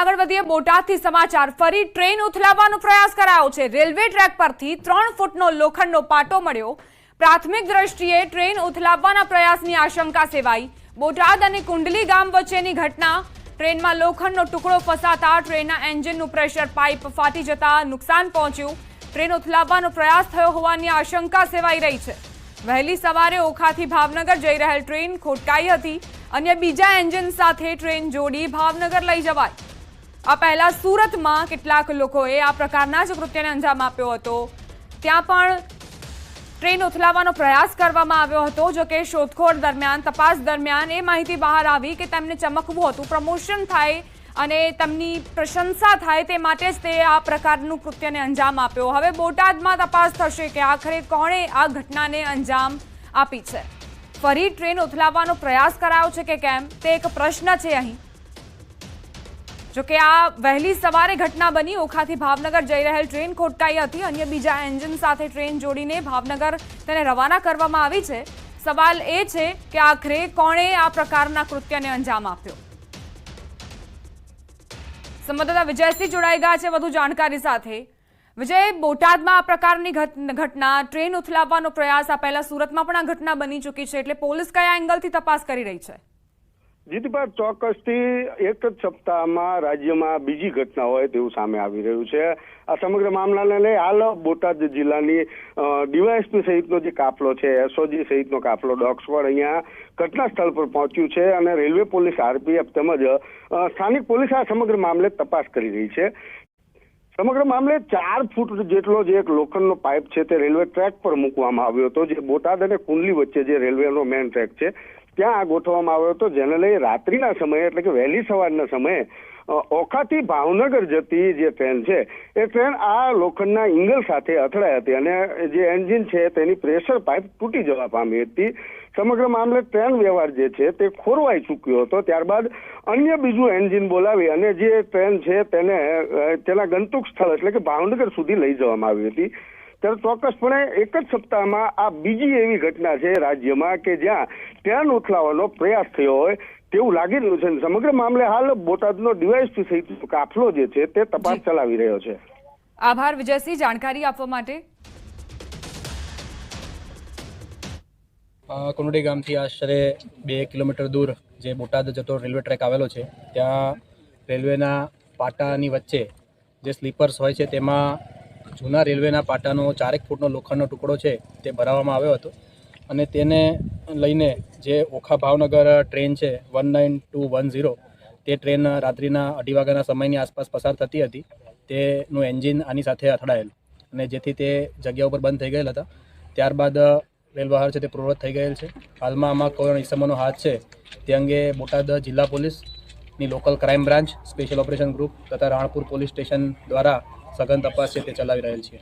આગળ વધીએ બોટાદથી સમાચાર. ફરી ટ્રેન ઉથલાવવાનો પ્રયાસ કરાયો છે. રેલવે ટ્રેક પરથી ત્રણ ફૂટનો લોખંડનો પાટો મળ્યો. પ્રાથમિક દ્રષ્ટિએ ટ્રેન ઉથલાવવાના પ્રયાસની આશંકા સેવાઈ. બોટાદ અને કુંડલી ગામ વચ્ચેની ઘટના. ટ્રેનમાં લોખંડનો ટુકડો ફસાતા ટ્રેનના એન્જિનનું પ્રેશર પાઇપ ફાટી જતા નુકસાન પહોંચ્યું. ટ્રેન ઉથલાવવાનો પ્રયાસ થયો હોવાની આશંકા સેવાઈ રહી છે. વહેલી સવારે ઓખાથી ભાવનગર જઈ રહેલ ટ્રેન ખોટકાઈ હતી. અન્ય બીજા એન્જિન સાથે ટ્રેન જોડી ભાવનગર લઈ જવાઈ આ પહેલા સુરતમાં કેટલાક લોકોએ આ પ્રકારના જ કૃત્યને અંજામ આપ્યો હતો. ત્યાં પણ ટ્રેન ઉથલાવવાનો પ્રયાસ કરવામાં આવ્યો હતો, જો કે શોધખોળ દરમિયાન, તપાસ દરમિયાન એ માહિતી બહાર આવી કે તેમને ચમકવું હતું. પ્રમોશન થાય અને તેમની પ્રશંસા થાય તે માટે જ તે આ પ્રકારનું કૃત્યને અંજામ આપ્યો. હવે બોટાદમાં તપાસ થશે કે આખરે કોણે આ ઘટનાને અંજામ આપી છે. ફરી ટ્રેન ઉથલાવવાનો પ્રયાસ કરાયો છે કે કેમ? તે એક પ્રશ્ન છે અહીં. જો કે આ વહેલી સવારે ઘટના બની. ઓખાથી ભાવનગર જઈ રહેલ ટ્રેન ખોટકાઈ હતી. અન્ય બીજા એન્જિન સાથે ટ્રેન જોડીને ભાવનગર તેને રવાના કરવામાં આવી છે. સવાલ એ છે કે આખરે કોણે આ પ્રકારના કૃત્યને અંજામ આપ્યો? સંવાદદાતા વિજયસિંહ જોડાઈ ગયા છે વધુ જાણકારી સાથે. વિજય, બોટાદમાં આ પ્રકારની ઘટ- ઘટના, ટ્રેન ઉથલાવવાનો પ્રયાસ આ પહેલા સુરતમાં પણ આ ઘટના બની ચૂકી છે એટલે પોલીસ કયા એંગલથી તપાસ કરી રહી છે? જીતભાઈ ચોક્કસથી એક જ સપ્તાહમાં રાજ્યમાં બીજી ઘટના હોય તેવું સામે આવી રહ્યું છે. આ સમગ્ર મામલાને લઈ હાલ બોટાદ જિલ્લાની ડીવાયએસપી સહિતનો જે કાફલો છે, એસઓજી સહિતનો કાફલો સ્ક્વોડ અહીંયા ઘટના સ્થળ પર પહોંચ્યું છે અને રેલવે પોલીસ આરપીએફ તેમજ સ્થાનિક પોલીસ આ સમગ્ર મામલે તપાસ કરી રહી છે. સમગ્ર મામલે ચાર ફૂટ જેટલો જે એક લોખંડનો પાઇપ છે તે રેલવે ટ્રેક પર મૂકવામાં આવ્યો હતો. જે બોટાદ અને કુંડલી વચ્ચે જે રેલવેનો મેન ટ્રેક છે, ત્યાં આ ગોઠવવામાં આવ્યો હતો. જેને લઈ રાત્રિના સમયે એટલે કે વહેલી સવારના સમયે ઓખાથી ભાવનગર જતી જે ટ્રેન છે, એ ટ્રેન આ લોખંડના ઇંગલ સાથે અથડાઈ હતી અને જે એન્જિન છે તેની પ્રેશર પાઇપ તૂટી જવા પામી હતી. સમગ્ર મામલે ટ્રેન વ્યવહાર જે છે તે ખોરવાઈ ચૂક્યો હતો. ત્યારબાદ અન્ય બીજું એન્જિન બોલાવી અને જે ટ્રેન છે તેને તેના ગંતુક સ્થળ એટલે કે ભાવનગર સુધી લઈ જવામાં આવી હતી. ત્યારે ચોક્કસપણે એક જ સપ્તાહમાં આ બીજી એવી ઘટના છે રાજ્યમાં કે જ્યાં ટ્રેન ઉથલાવવાનો પ્રયાસ થયો હોય તેવું લાગી રહ્યું છે. સમગ્ર મામલે હાલ બોટાદનો ડીવાયસપી સહિત કાફલો જે છે તે તપાસ ચલાવી રહ્યો છે. આભાર વિજયસિંહ જાણકારી આપવા માટે. કુંડી ગામથી આશરે બે કિલોમીટર દૂર જે બોટાદ જતો રેલવે ટ્રેક આવેલો છે ત્યાં રેલવેના પાટાની વચ્ચે જે સ્લીપર્સ હોય છે તેમાં જૂના રેલવેના પાટાનો ચારેક ફૂટનો લોખંડનો ટુકડો છે તે ભરાવવામાં આવ્યો હતો અને તેને લઈને જે ઓખા ભાવનગર ટ્રેન છે one nine two one zero તે ટ્રેન રાત્રિના અઢી વાગ્યાના સમયની આસપાસ પસાર થતી હતી. તેનું એન્જિન આની સાથે અથડાયેલ અને જેથી તે જગ્યા ઉપર બંધ થઈ ગયેલ હતા. ત્યારબાદ રેલવાહર છે તે પ્રવૃત્ત થઈ ગયેલ છે. હાલમાં આમાં કોઈ ઈસમોનો હાથ છે. તે અંગે બોટાદ જિલ્લા પોલીસની local crime branch special operation group તથા રાણપુર પોલીસ સ્ટેશન દ્વારા સઘન તપાસ છે તે ચલાવી રહેલ છે.